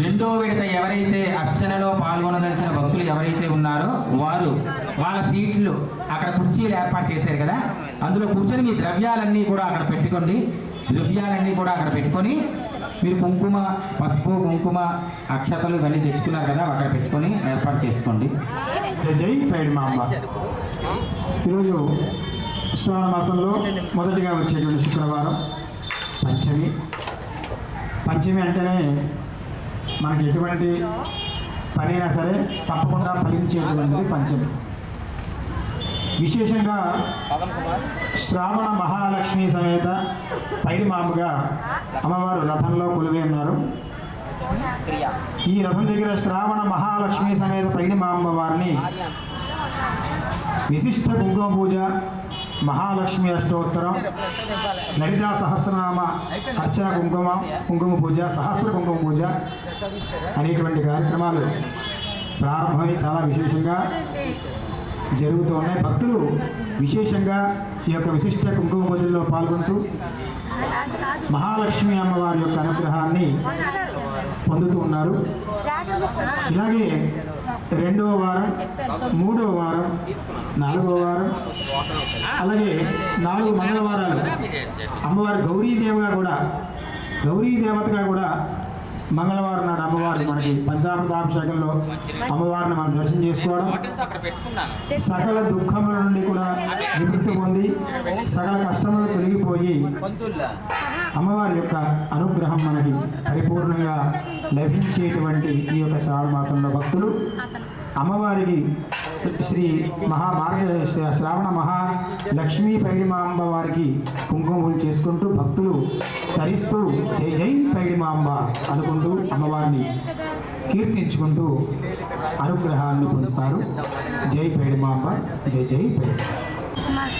రెండో విడత ఎవరైతే అర్చనలో పాల్గొనదలిచిన భక్తులు ఎవరైతే ఉన్నారో వారు వాళ్ళ సీట్లు అక్కడ కుర్చీలు ఏర్పాటు చేశారు కదా? అందులో కూర్చొని మీ ద్రవ్యాలన్నీ కూడా అక్కడ పెట్టుకోండి. ద్రవ్యాలన్నీ కూడా అక్కడ పెట్టుకొని మీరు కుంకుమ పసుపు కుంకుమ అక్షతలు ఇవన్నీ తెచ్చుకున్నారు కదా అక్కడ పెట్టుకొని ఏర్పాటు చేసుకోండి. జై పైడి మాంబ ఈరోజు శ్రావణ మాసంలో మొదటిగా వచ్చేటువంటి శుక్రవారం పంచమి. పంచమి అంటేనే మనకి ఎటువంటి పని అయినా సరే తప్పకుండా ఫలించేటువంటిది పంచమి. విశేషంగా శ్రావణ మహాలక్ష్మి సమేత పైడి మామగా అమ్మవారు రథంలో కొలువై ఉన్నారు. ఈ రథం దగ్గర శ్రావణ మహాలక్ష్మి సమేత పైడి మాంబ వారిని విశిష్ట కుంకుమ పూజ మహాలక్ష్మి అష్టోత్తరం లలితా సహస్రనామ అర్చన కుంకుమ కుంకుమ పూజ సహస్ర కుంకుమ పూజ అనేటువంటి కార్యక్రమాలు ప్రారంభమై చాలా విశేషంగా జరుగుతూ ఉన్నాయి. భక్తులు విశేషంగా ఈ యొక్క విశిష్ట కుంకుమ పూజల్లో పాల్గొంటూ మహాలక్ష్మి అమ్మవారి యొక్క అనుగ్రహాన్ని పొందుతూ ఉన్నారు. ఇలాగే రెండవ వారం మూడవ వారం నాలుగవ వారం అలాగే నాలుగు మంగళవారాలు. అమ్మవారి గౌరీదేవగా కూడా గౌరీ దేవతగా కూడా మంగళవారం నాడు అమ్మవారిని మనకి పంచామృతాభిషేకంలో అమ్మవారిని మనం దర్శనం చేసుకోవడం. సకల దుఃఖముల నుండి కూడా నివృత్తి పొంది సకల కష్టములు తొలగిపోయి అమ్మవారి యొక్క అనుగ్రహం మనకి పరిపూర్ణంగా లభించేటువంటి ఈ యొక్క శ్రావణ మాసంలో భక్తులు. అమ్మవారికి శ్రీ మహామార్గ శ్రావణ మహా లక్ష్మీ పైడిమాంబ వారికి కుంకుమ పూజ చేసుకుంటూ భక్తులు తరిస్తూ జై జై పైడిమాంబ అనుకుంటూ అమ్మవారిని కీర్తించుకుంటూ అనుగ్రహాన్ని పొందుతారు. జై పైడిమాంబ జై జై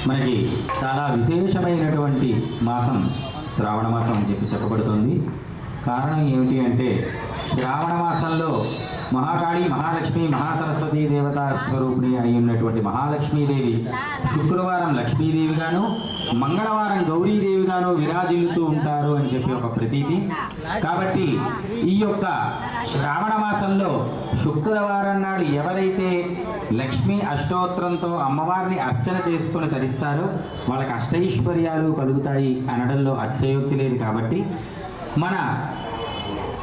మనకి చాలా విశేషమైనటువంటి మాసం శ్రావణ మాసం అని చెప్పి చెప్పబడుతుంది. కారణం ఏమిటి అంటే శ్రావణ మాసంలో మహాకాళి మహాలక్ష్మి మహాసరస్వతి దేవతా స్వరూపిణి అయి ఉన్నటువంటి మహాలక్ష్మీదేవి శుక్రవారం లక్ష్మీదేవిగాను మంగళవారం గౌరీదేవిగాను విరాజిల్లుతూ ఉంటారు అని చెప్పి ఒక ప్రతీతి. కాబట్టి ఈ యొక్క శ్రావణ మాసంలో శుక్రవారం నాడు ఎవరైతే లక్ష్మీ అష్టోత్తరంతో అమ్మవారిని అర్చన చేసుకొని ధరిస్తారో వాళ్ళకి అష్టైశ్వర్యాలు కలుగుతాయి అనడంలో అతిశయోక్తి లేదు కాబట్టి మన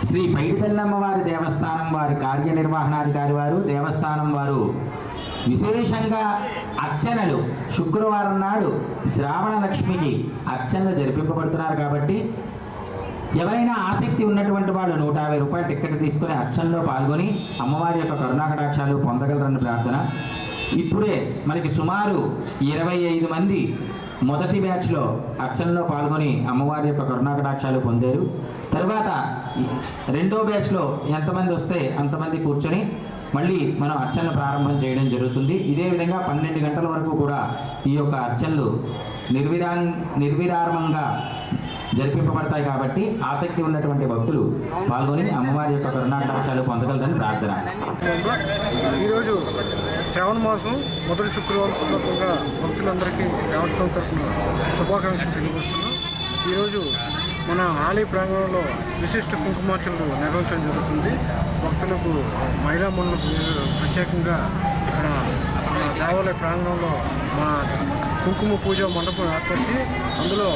శ్రీ పైడితల్లమ్మ వారి దేవస్థానం వారి కార్యనిర్వహణాధికారి వారు దేవస్థానం వారు. విశేషంగా అర్చనలు. శుక్రవారం నాడు శ్రావణ లక్ష్మికి అర్చనలు జరిపింపబడుతున్నారు కాబట్టి ఎవరైనా ఆసక్తి ఉన్నటువంటి వాళ్ళు నూట యాభై రూపాయల టిక్కెట్ తీసుకొని అర్చనలో పాల్గొని అమ్మవారి యొక్క కరుణాకటాక్షాలు పొందగలరని ప్రార్థన. ఇప్పుడే మనకి సుమారు ఇరవై ఐదు మంది మొదటి బ్యాచ్లో అర్చనలో పాల్గొని అమ్మవారి యొక్క కరుణాకటాక్షాలు పొందారు. తర్వాత రెండో బ్యాచ్లో ఎంతమంది వస్తే అంతమంది కూర్చొని మళ్ళీ మనం అర్చనలు ప్రారంభం చేయడం జరుగుతుంది. ఇదే విధంగా పన్నెండు గంటల వరకు కూడా ఈ యొక్క అర్చనలు నిర్విరా నిర్విరామంగా జరిపింపబడతాయి కాబట్టి ఆసక్తి ఉన్నటువంటి భక్తులు పాల్గొని అమ్మవారి యొక్క కరుణాకటాక్షాలు పొందగలరని ప్రార్థన. ఈరోజు శ్రావణ మాసం మొదటి శుక్రవారం సందర్భంగా భక్తులందరికీ దేవస్థానం తరఫున శుభాకాంక్షలు తెలియజేస్తున్నాం. ఈరోజు మన ఆలయ ప్రాంగణంలో విశిష్ట కుంకుమార్చనలు నిర్వహించడం జరుగుతుంది. భక్తులకు మహిళా మనులకు ప్రత్యేకంగా ఇక్కడ మన దేవాలయ ప్రాంగణంలో మన కుంకుమ పూజ మండపం ఏర్పరిచి అందులో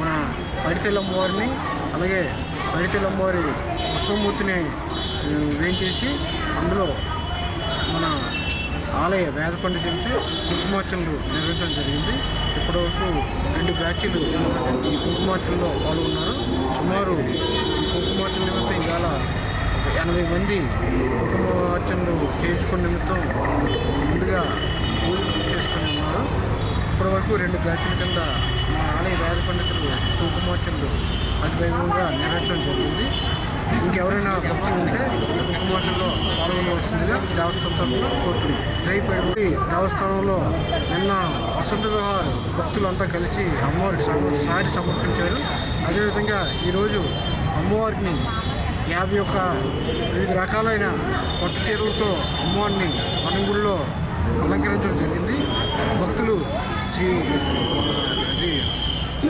మన పడితెల్లమ్మవారిని అలాగే పడితెల్లమ్మవారి ఉత్సవమూర్తిని వేయించేసి అందులో ఆలయ వేద పండితులతో కుంకుమార్చనలు నిర్వహించడం జరిగింది. ఇప్పటివరకు రెండు బ్యాచ్లు ఈ కుంకుమార్చనలో పాల్గొన్నారు. సుమారు ఈ కుంకుమార్చన నిమిత్తం ఇవాళ ఎనభై మంది కుంకుమార్చనలు చేయించుకున్న నిమిత్తం ముందుగా పూజలు చేసుకుని ఉన్నారు. ఇప్పటివరకు రెండు బ్యాచ్ల కింద మా ఆలయ వేద పండితులు కుంకుమార్చనలు అతి వైభవంగా నిర్వహించడం జరిగింది. ఇంకెవరైనా భక్తులు ఉంటే ఈ పాల్గొనవలసిందిగా దేవస్థానం తరఫున కోరుతున్నాం. జై దేవస్థానంలో నిన్న వసంత విహార్ భక్తులంతా కలిసి అమ్మవారికి సా- సారి సమర్పించారు. అదేవిధంగా ఈరోజు అమ్మవారిని యాభై ఒక్క వివిధ రకాలైన పట్టు చీరలతో అమ్మవారిని వనంగుడిలో అలంకరించడం జరిగింది. భక్తులు శ్రీ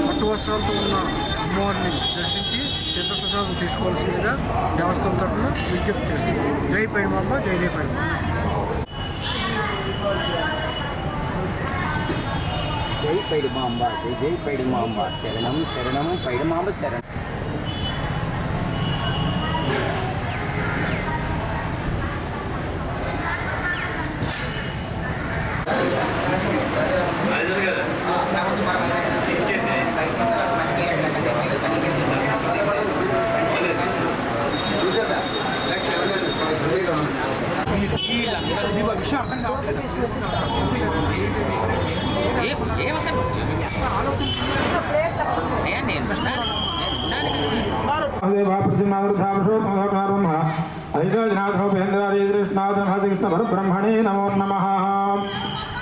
పట్టు వస్త్రాలతో ఉన్న అమ్మవారిని దర్శించి తీర్థప్రసాదం తీసుకోవాల్సిందిగా దేవస్థానం తరఫున విజ్ఞప్తి చేస్తున్నాం. జై పైడిమాంబ జై జై పైడిమాంబ జై పైడిమాంబ జై జై పైడిమాంబ శరణం శరణం పైడిమాంబ శరణం.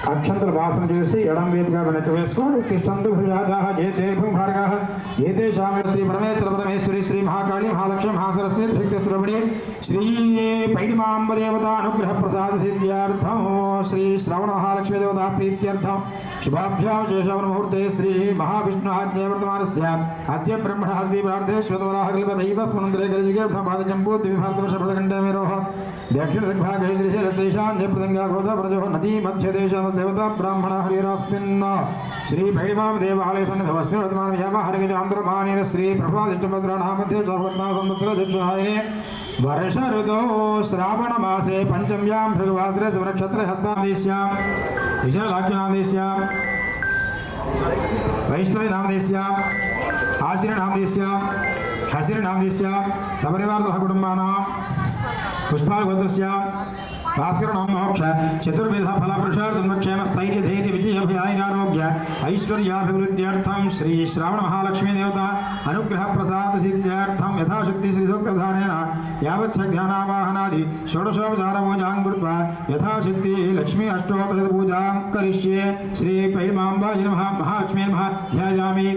అక్షంతలు వాసన చేసి ఎడం వేదిగా వెనక్కి వేసుకోండి తిష్టంతు భుజాజాః ఏతే భూభార్గాః ఏతే శామ శ్రీ పరమేశ్వర పరమేశ్వరి శ్రీ మహాకాళి మహాలక్ష్మి మహాసరస్వతి ధృక్తి శ్రవణి శ్రీ పైడిమాంబ దేవత అనుగ్రహ ప్రసాద సిద్ధ్యార్థం శ్రీ శ్రవణ మహాలక్ష్మి దేవత ప్రీత్యర్థం శుభాభ్యాం శేషవన ముహూర్తే శ్రీ మహావిష్ణు ఆజ్ఞావర్తమానస్య అద్య బ్రహ్మణ హరి ప్రార్థే శ్వేతవరాహ కల్ప దైవస్మనందరే కలియుగే పాదజంబూ ద్విభారతవర్ష పదకండమేరోహ దక్షిణ దిగ్భాగే శ్రీశైలశేషాన్య ప్రదంగా గోద ప్రజో నదీ మధ్యదేశమస్దేవత బ్రాహ్మణ హరిరాస్మిన్ శ్రీ భైడిమాం దేవాలయ సన్నిధవస్మి వర్తమాన వ్యామ హరిగజాంధ్రమానేన శ్రీ ప్రభాదిష్టమద్రాణ మధ్య చౌవర్ణ సంవత్సర దక్షిణాయనే వర్ష ఋతో శ్రావణ మాసే పంచమ్యాం భృగవాసరే నక్షత్ర హస్తాదేశ్యాం విశాలాఖ్యనాదేశ్యాం వైష్ణవి నామదేశ్యాం ఆశ్రయ నామదేశ్యాం హసిరి నామదేశ్యాం సపరివార కుటుంబానాం పుష్పాగోత్రస్య భాస్కర మోక్ష చతుర్విధ ఫల भास्करणं मोक्ष चतुर्विधफलपुरुषार्थं क्षेमस्थैर्यधैर्यविजयभयायनारोग्य ऐश्वर्याभिवृद्ध्यर्थं श्रीश्रावणमहालक्ष्मीदेवता अनुग्रहप्रसादसिद्ध्यर्थं यथाशक्ति श्रीसूक्तधारेण यावच्छध्यानावाहनादि षोडशोपचारपूजां कृत्वा यथाशक्ति लक्ष्मी अष्टोत्तरपूजां करिष्ये श्रीपैर्माम्बाय नमः महालक्ष्मी नमः ध्यायामि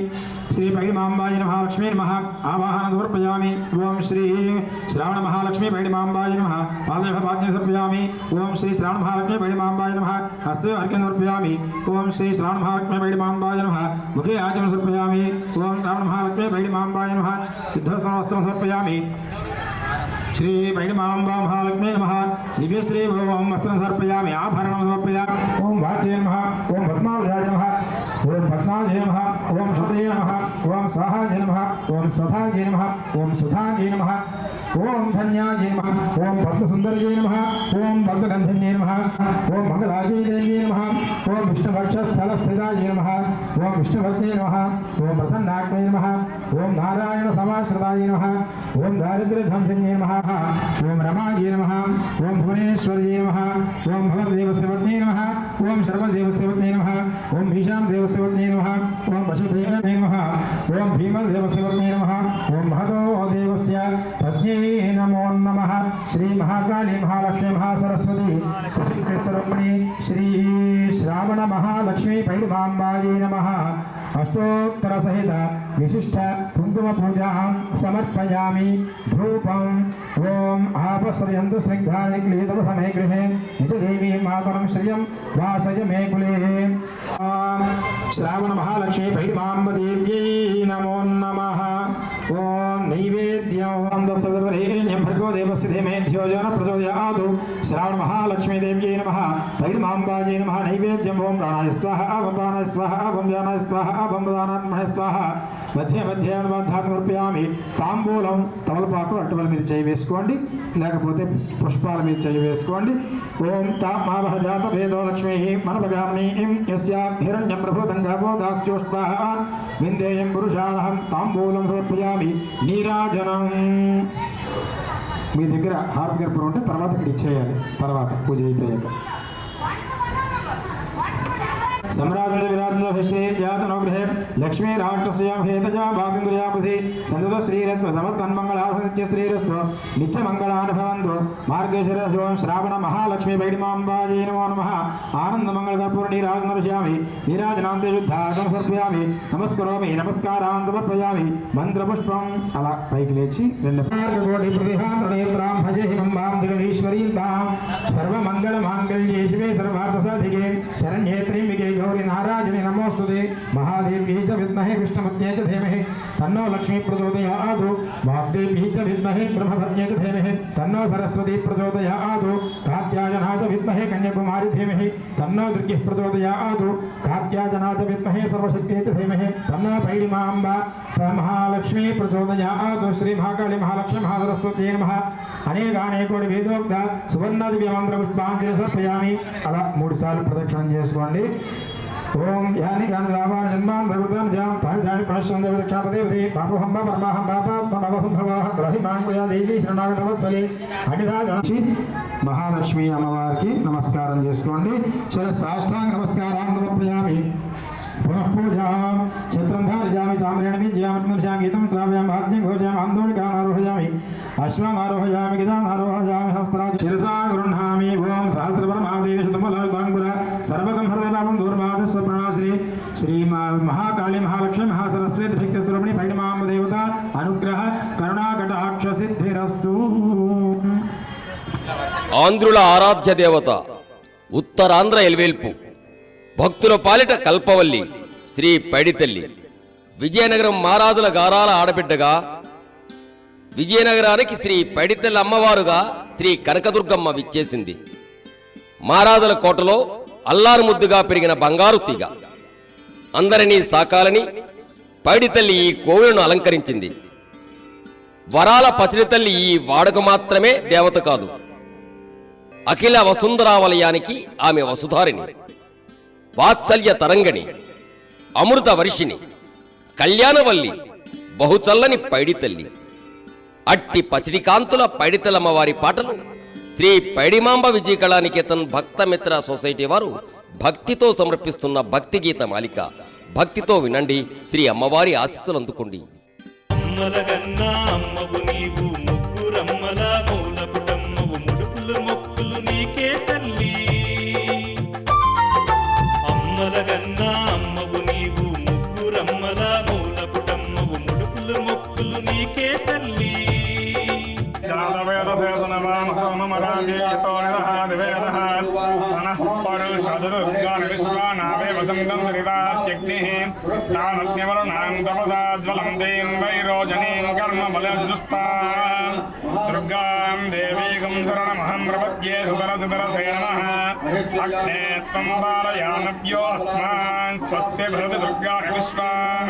లక్ష్మీ అష్టోత్తర పూజాం కరిష్యే శ్రీ పైడిమాంబాయ నమ మహాలక్ష్మీ నమ ధ్యాయామి శ్రీ పైడిమాంబాయ నమ లక్ష్మీ నమ ఆవాహన సమర్పయామి ఓం శ్రీ శ్రావణ మహాలక్ష్మీ పైడిమాంబాయ నమ పాదయోగ పాద్యం సమర్పయామి ఓం శ్రీ శ్రావణ మహాలక్ష్మీ పైడిమాంబాయ నమ హస్తే అర్ఘ్యం సమర్పయామి ఓం శ్రీ శ్రావణ మహాలక్ష్మీ పైడిమాంబాయ నమ ముఖే ఆచరణ సమర్పయామి ఓం శ్రావణ మహాలక్ష్మీ పైడిమాంబాయ నమ యుద్ధస్వస్త్రం సమర్పయామి శ్రీ వైణమాంబా మహాలక్ష్మీ నమ దివ్యశ్రీ ఓం వస్త్రం సమర్పయామి ఆభరణం సమర్పయామి ఓం వాచ్యే నమ ఓం పద్మావజాయ నమ ఓం పద్మాజయ నమ ఓం శుభయ నమ ఓం స్వాహాజయ నమ ఓం సదాజయ నమ ఓం సుధాజయ నమ ఓం ధన్యాజయ నమ ఓం పద్మసుందరజయ నమ ఓం భద్రగంధన్యే నమ ఓం మంగళాజయ దేవ్యే నమ ఓం విష్ణువక్షస్థలస్థితాజయ నమ ఓం విష్ణుభక్తే నమ ఓం ప్రసన్నాగ్నే నమ ఓం నారాయణ సమాశ్రితాయ నమ ఓం దారిద్ర్యధ్వంసన్యే నమ ఓం రమాజే నమ ఓం భువనేశ్వర్యే నమ ఓం భవదేవస్య పత్నే నమ ఓం సర్వదేవస్య పత్నే నమ ఓం ఈశానదేవస్య పత్నే నమ ఓం పశుదేవే నమ ఓం భీమదేవస్య పత్నే నమ ఓం మహతో దేవస్య పత్నే నమో నమ శ్రీ మహాకాళీ మహాలక్ష్మి మహాసరస్వతి త్రిశక్తిస్వరూపిణి శ్రీ శ్రావణ మహాలక్ష్మి పైడుమాంబాయే నమ అష్టోత్తర సహిత విశిష్ట కుంకుమ పూజాం సమర్పయామి ధూపం ఓం ఆపశ్రయంతు స్నిగ్ధాని క్లీతవ సమే గృహే నిజదేవీ మాతరం శ్రియం వాసయ మే భర్గో దేవస్య ధీమే ధ్యోజన ప్రచోదయాతు శ్రావణ మహాలక్ష్మీదేవ్యై నమ భైరమాంబాజై నమ నైవేద్యం ఓం ప్రాణాయ స్వాహ ఓం స్వాహ అభంజానాయ స్వాహ ఓం స్వాహ మధ్య మధ్య అనుబంధాన్ని సమర్పయామి తాంబూలం తమలపాకు అటువల మీద చేయి వేసుకోండి లేకపోతే పుష్పాల మీద చేయి వేసుకోండి ఓం తామావహ జాత భేదో లక్ష్మీ మనపగామిని యస్యా హిరణ్యం ప్రభూతం గావో దాస్యోష్పాహ విందేయం పురుషానహం తాంబూలం సమర్పయామి నీరాజనం మీ దగ్గర హారతి గర్భం ఉంటే తర్వాత ఇక్కడ ఇచ్చేయాలి. తర్వాత పూజ అయిపోయాక. सम्राजन्द विराजन्द भष्ये जातनोग्रहे लक्ष्मीराष्ट्रस्यां हेतजा भासिन्दुर्यापसि सन्ततो श्रीरत्व समत्कन्मङ्गलासनित्य श्रीरस्तु नित्यमङ्गलानि भवन्तु मार्गेश्वरशिवं श्रावण महालक्ष्मी वैडिमाम्बायै नमो नमः आनन्दमङ्गलकर्पूर नीराजनर्शयामि नीराजनान्ते शुद्धाचं समर्पयामि నమస్కరోమి నమస్కారాన్ సమర్పయామి మంత్రపుష్పం అలా పైకి లేచి రెండు కోటి ప్రతిభాంతనేత్రాం భజే హిమంబాం జగదీశ్వరీం తాం సర్వమంగళ మాంగళ్యే శివే సర్వార్థ సాధికే శరణ్యే త్ర్యంబికే గౌరి నారాయణి నమోస్తుతే మహాదేవ్యై చ విద్మహే విష్ణుమత్యే చ ధీమహి తన్నో లక్ష్మీ ప్రచోదయాదు వాగ్దేవ్యై చ విద్మహే బ్రహ్మపత్యే చ ధీమహి తన్నో సరస్వతి ప్రచోదయాదు కాత్యాయనాయ చ విద్మహే కన్యాకుమారి ధీమహి తన్నో దుర్గి ప్రచోదయాదు కాత్యాయనాయ చ విద్మహే సర్వశక్తే చ ధీమహి తన్నో పైడిమాంబ మహాలక్ష్మీ ప్రచోదయాదు శ్రీ మహాకాళి మహాలక్ష్మి మహాసరస్వతి నమః అనేకానేకోటి వేదోక్త సువర్ణ దివ్య పుష్పాంజలి సమర్పయామి అలా మూడు సార్లు ప్రదక్షిణం చేసుకోండి। ఓం యాని గాని రామాన జన్మాన్ భగవతాన్ జాం తాని దాని ప్రణశ్వం దేవ దక్షాపదేవతి పాపహంబ పరమాహం పాపాత్మవసంభవ గ్రహిమాన్ ప్రియా దేవి శరణాగత వత్సలి. అడిదా గణచి మహాలక్ష్మి అమ్మవారికి నమస్కారం చేసుకోండి. శిర సాష్టాంగ నమస్కారం సమర్పయామి. పునః పూజాం చిత్రం ధారయామి. చామ్రేణ విద్యామృతం గీతం త్రావ్యాం భాగ్యం ఘోషాం ఆందోళికాన్ ఆరోహయామి. అశ్వం ఆరోహయామి. గిదాన్ ఆరోహయామి. హస్త్రా శిరసా గృహామి ఓం సహస్రపరమాదేవి శతములాంగుర సర్వగం హృదయపాపం దూర్వాదస్వ శ్రీ మహాకాళి మహాలక్ష్మి మహాసరస్వతి భక్తి స్వరూపిణి పైడిమామ దేవత అనుగ్రహ కరుణాకటాక్ష సిద్ధిరస్తు ఆంధ్రుల ఆరాధ్య దేవత ఉత్తరాంధ్ర ఎల్వేల్పు భక్తుల పాలిట కల్పవల్లి శ్రీ పైడితల్లి విజయనగరం మారాదుల గారాల ఆడబిడ్డగా విజయనగరానికి శ్రీ పైడితల్లి అమ్మవారుగా శ్రీ కనకదుర్గమ్మ విచ్చేసింది. మారాదుల కోటలో అల్లారు ముద్దుగా పెరిగిన బంగారు తీగ. అందరినీ సాకాలని పైడితల్లి ఈ కోవెలను అలంకరించింది. వరాల పసిడి తల్లి ఈ వాడకు మాత్రమే దేవత కాదు. అఖిల వసుంధరావలయానికి ఆమె వసుధారిణి. వాత్సల్య తరంగణి. అమృత వర్షిణి. కళ్యాణవల్లి. బహుచల్లని పైడితల్లి అట్టి పసిడికాంతుల పైడితలమ్మవారి పాటలు శ్రీ పైడిమాంబ విజయ కళానికేతన్ భక్తమిత్ర సొసైటీ వారు భక్తితో సమర్పిస్తున్న భక్తి గీత మాలిక. భక్తితో వినండి శ్రీ అమ్మవారి ఆశీస్సులు అందుకోండి. అమ్మలగన్నా అమ్మవు నీవు. वाम सोममदादे यतो निरः निवेदः सनः परुषदुर्गानविश्वानावे वसङ्गं निदात्यग्निः तामग्निवर्णां तपसा ज्वलं दें वैरोजनीं कर्म बलदुष्टा दुर्गां देवीकं शरणमहं प्रपद्ये सुतरसुतरसे नमः अग्ने त्वं पालयानव्यो अस्मान् स्वस्ति दुर्गा दुर्गाणविश्वाः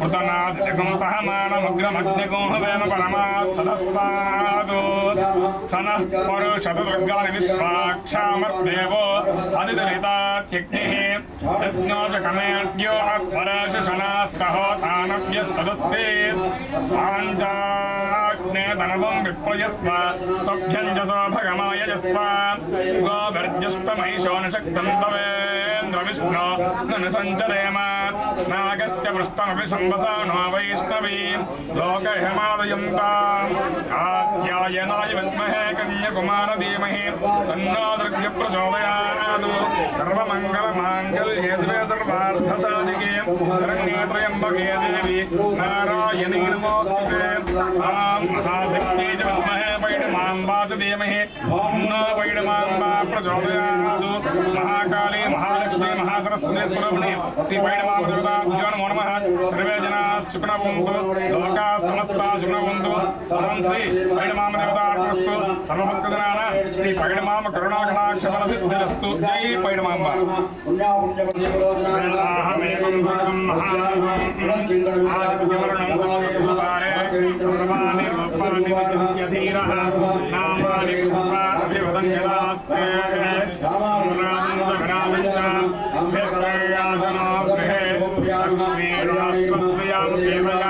ఉతనాదికం సహమానముగ్రమగ్నికం హవేమ పరమాత్ సదస్వాదు సనః పరుషతు దుర్గాని విశ్వాక్షామర్దేవో అదిదరితాత్యగ్నిః యజ్ఞోషకమేడ్యో అత్వరాశ సాంజాగ్నే ధనవం విప్రయస్వ తుభ్యం భగమాయజస్వ గోభిర్జుష్టమైషో నిషక్తం విష్ణు నను సంచరేమ నాగస్య పృష్టమపి సంవసా నో వైష్ణవీ లోకహిమాదయంతాం ఆత్యాయనాయ విద్మహే కన్యకుమార ధీమహి తన్నో దుర్గ ప్రచోదయాదు సర్వమంగళమాంగళ్యే శివే సర్వార్థసాధికే. శరణ్యే త్రయంబకే దేవి. నారాయణీ నమోస్తుతే ఆం మహాశక్తి చ విద్మహే పైడమాంబా చ ధీమహి తన్నో పైడమాంబా ప్రచోదయాదు మహాకాళీ మహాలక్ష్మీ మహాసరస్వతి స్వరూపిణి శ్రీ పైడమాంబా నమో నమః సర్వే జనా సుఖనవంతు. లోకా సమస్త సుఖనవంతు. సర్వం శ్రీ పైడమామ దేవతార్పణస్తు సర్వభక్తజనాన శ్రీ పైడమామ కరుణాకటాక్షఫల సిద్ధిరస్తు జై పైడమాంబ అహమేకం దుర్గం మహాదేవం ఆదిత్యవర్ణం తమస్తు సర్వాణి Rupani Ramakrishna, Ramakrishna, Ramakrishna, Ramakrishna, Ramakrishna, Ramakrishna, Ramakrishna, Ramakrishna, Ramakrishna, Ramakrishna, Ramakrishna, Ramakrishna, Ramakrishna,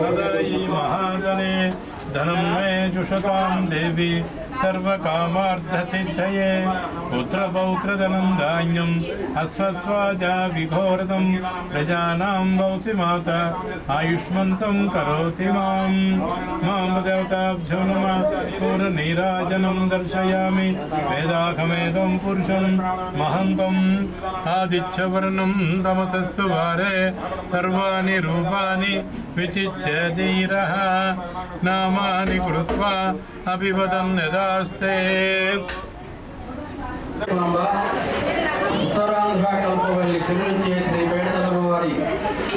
ただいま離れ మహాదనే ధనం మే జుషతాం దేవి సర్వకామార్థసిద్ధయే పుత్రపౌత్రధనం ధాన్యం అశ్వత్స్వాజా విఘోరతం ప్రజానాం వౌసి మాత ఆయుష్మంతం కరోతి మాం మాం దేవతాభ్యో నమ పూర్ణీరాజనం దర్శయామి వేదాఖమేదం పురుషం మహంతం ఆదిత్యవర్ణం తమసస్తు వారే సర్వాణి రూపాని విచిచ్య ధీరः నామాని కృత్వా అభివదన్ యదాస్తే. ఉత్తరాంధ్ర కల్పవల్లి సిరులించే శ్రీ పేడతలమ్మ వారి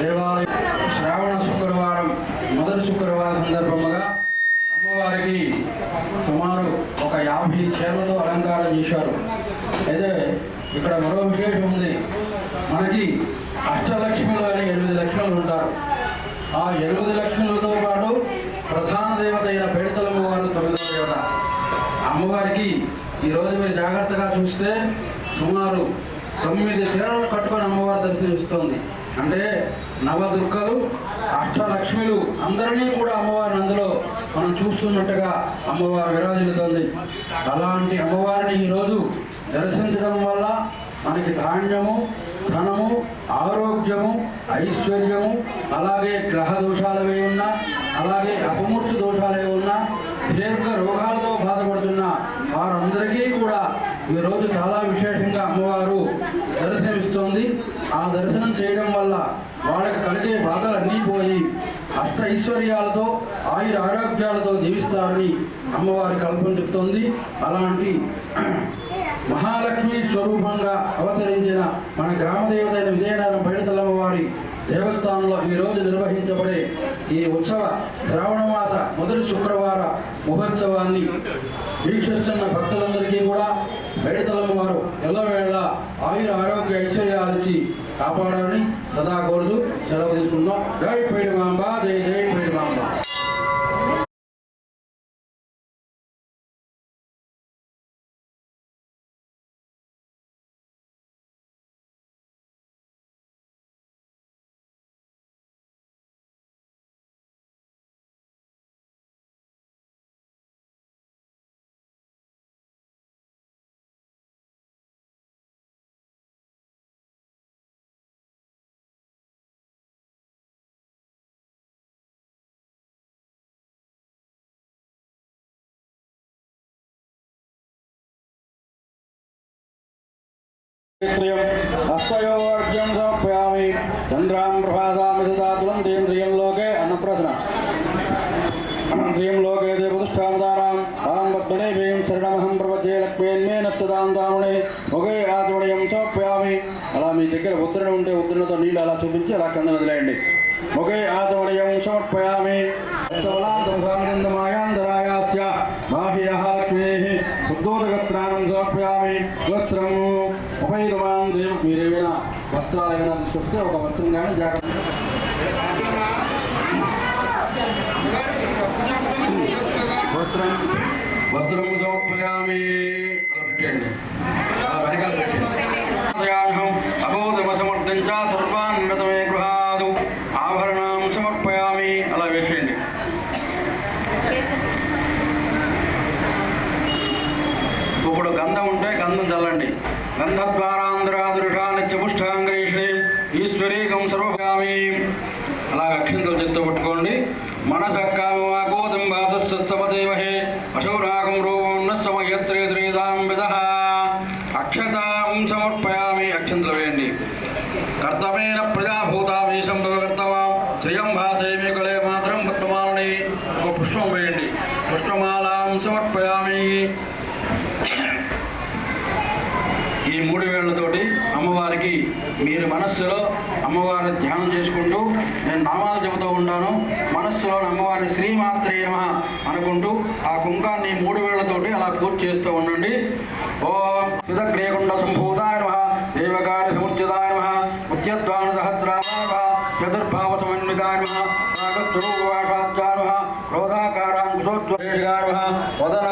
దేవాలయం శ్రావణ శుక్రవారం మొదటి శుక్రవారం సందర్భముగా అమ్మవారికి సుమారు ఒక యాభై చీరలతో అలంకారం చేశారు. అయితే ఇక్కడ మరో విశేషం ఉంది. మనకి అష్టలక్ష్మిలో అని ఎనిమిది లక్షణాలు ఉంటారు. ఆ ఎనిమిది లక్షణాలతో పాటు దేవత అయిన పేడతలమ్మ వారు తొమ్మిదవ దేవత అమ్మవారికి ఈరోజు మీరు జాగ్రత్తగా చూస్తే సుమారు తొమ్మిది చీరలు కట్టుకొని అమ్మవారి దర్శనమిస్తోంది అంటే నవదుర్గలు అష్టలక్ష్మిలు అందరినీ కూడా అమ్మవారిని అందులో మనం చూస్తున్నట్టుగా అమ్మవారు విరాజిల్లుతోంది. అలాంటి అమ్మవారిని ఈరోజు దర్శించడం వల్ల మనకి ధాన్యము ధనము ఆరోగ్యము ఐశ్వర్యము అలాగే గ్రహ దోషాలు ఉన్నా అలాగే అపమూర్తి దోషాలు ఉన్న దీర్ఘ రోగాలతో బాధపడుతున్న వారందరికీ కూడా ఈరోజు చాలా విశేషంగా అమ్మవారు దర్శనమిస్తోంది. ఆ దర్శనం చేయడం వల్ల వాళ్ళకి కలిగే బాధలన్నీ పోయి అష్ట ఐశ్వర్యాలతో ఆయుర ఆరోగ్యాలతో జీవిస్తారని అమ్మవారి కల్పన చెప్తోంది. అలాంటి మహాలక్ష్మి స్వరూపంగా అవతరించిన మన గ్రామదేవతైన అయిన విజయనగరం పైడితల్లమ్మ వారి దేవస్థానంలో ఈ రోజు నిర్వహించబడే ఈ ఉత్సవ శ్రావణమాస మొదటి శుక్రవార మహోత్సవాన్ని వీక్షిస్తున్న భక్తులందరికీ కూడా పైడితల్లమ్మ వారు ఎల్లవేళ ఆయుర ఆరోగ్య ఐశ్వర్యాలిచ్చి కాపాడాలని సదా కోరుతూ సెలవు తీసుకున్నాం జై పేడి మాంబ జై జై పేడి మాంబ హస్తయోర్జం సమర్పయామి. చంద్రాం ప్రభాసామి లోకే అన్నప్రసన. లోకే తాం పద్మనే శరణమహం ప్రపద్యే లక్ష్మేన్మే నచ్చదాం దామునే ఒకే ఆచమణీయం సమర్పయామి. అలా మీ దగ్గర ఉత్తరణ ఉంటే ఉత్తరణతో నీళ్ళు అలా చూపించి అలా కింద వదిలేయండి. ఒకే ఆచమణీయం సమర్పయామి. సవలాంతమాయాంతరాయాస్య చెప్తే ఒక వత్సరం కానీ జాగ్రత్త. వస్త్రం వస్త్రం అలా అలా వేసేయండి. ఇప్పుడు గంధం ఉంటే గంధం చల్లండి. గంధ ద్వారా అమ్మవారికి మీరు మనస్సులో అమ్మవారిని ధ్యానం చేసుకుంటూ నేను నామాలు చెబుతూ ఉంటాను. మనస్సులో అమ్మవారిని శ్రీమాత్రేమ అనుకుంటూ ఆ కుంకాన్ని మూడు వేళ్ళతోటి అలా పూర్తి చేస్తూ ఉండండి. ఓం సుధగ్రేకుండ సంభూతాయ దేవకార్య సముచితాయ ముఖ్యత్వాను సహస్రాయ చతుర్భావ సమన్వితాయ రాగత్రువాషాచార గారు వదన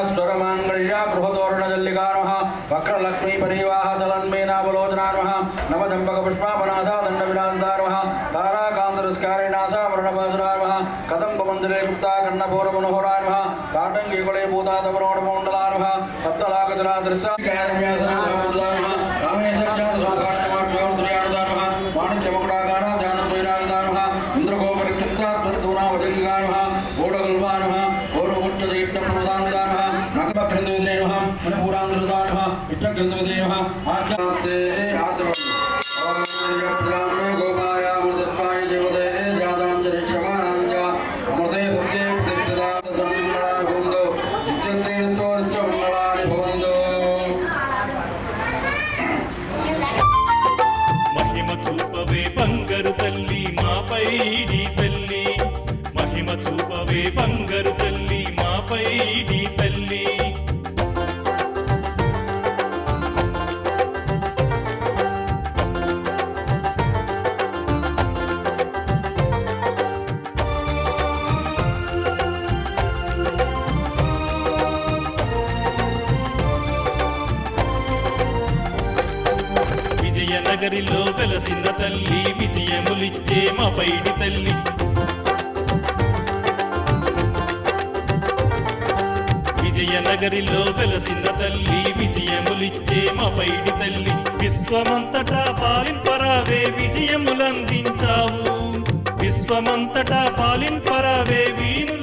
తల్లి విజయములిచ్చే మా పైడి తల్లి. విజయనగరిలో వెలసిన తల్లి విజయములిచ్చే మా పైడి తల్లి. విశ్వమంతటా పాలింపరావే విజయములందించావు. విశ్వమంతటా పాలింపరావే వీణులు